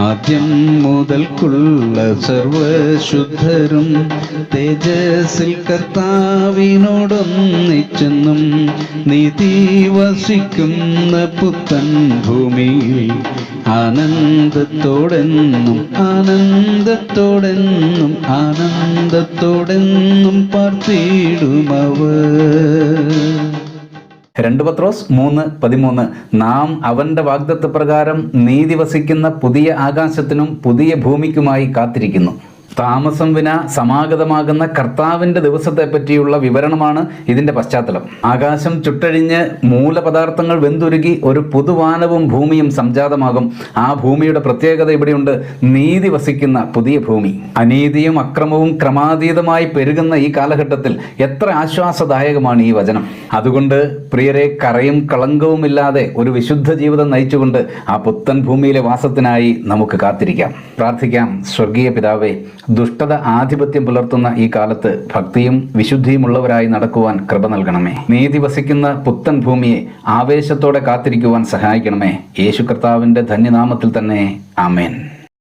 ആദ്യം മുതൽക്കുള്ള സർവശുദ്ധരും തേജസ്സിൽ കർത്താവിനോടൊന്നിച്ചെന്നും നീതി വസിക്കുന്ന പുത്തൻ ഭൂമിയിൽ ആനന്ദത്തോടെന്നും ആനന്ദത്തോടെന്നും ആനന്ദത്തോടെന്നും പാർത്തിടുമവർ രണ്ട് പത്രോസ് മൂന്ന് പതിമൂന്ന്. നാം അവന്റെ വാഗ്ദത്ത പ്രകാരം നീതി വസിക്കുന്ന പുതിയ ആകാശത്തിനും പുതിയ ഭൂമിക്കുമായി കാത്തിരിക്കുന്നു. താമസം വിന സമാഗതമാകുന്ന കർത്താവിന്റെ ദിവസത്തെ പറ്റിയുള്ള വിവരണമാണ് ഇതിന്റെ പശ്ചാത്തലം. ആകാശം ചുട്ടഴിഞ്ഞ് മൂലപദാർത്ഥങ്ങൾ വെന്തുരുകി ഒരു പുതുവാനവും ഭൂമിയും സംജാതമാകും. ആ ഭൂമിയുടെ പ്രത്യേകത ഇവിടെയുണ്ട്. നീതി വസിക്കുന്ന പുതിയ ഭൂമി. അനീതിയും അക്രമവും ക്രമാതീതമായി പെരുകുന്ന ഈ കാലഘട്ടത്തിൽ എത്ര ആശ്വാസദായകമാണ് ഈ വചനം. അതുകൊണ്ട് പ്രിയരെ കറയും കളങ്കവും ഇല്ലാതെ ഒരു വിശുദ്ധ ജീവിതം നയിച്ചുകൊണ്ട് ആ പുത്തൻ ഭൂമിയിലെ വാസത്തിനായി നമുക്ക് കാത്തിരിക്കാം. പ്രാർത്ഥിക്കാം. സ്വർഗീയ പിതാവേ ദുഷ്ടത ആധിപത്യം പുലർത്തുന്ന ഈ കാലത്ത് ഭക്തിയും വിശുദ്ധിയുമുള്ളവരായി നടക്കുവാൻ കൃപ നൽകണമേ. നീതി വസിക്കുന്ന പുത്തൻ ഭൂമിയെ ആവേശത്തോടെ കാത്തിരിക്കുവാൻ സഹായിക്കണമേ. യേശു കർത്താവിന്റെ ധന്യനാമത്തിൽ തന്നെ ആമേൻ.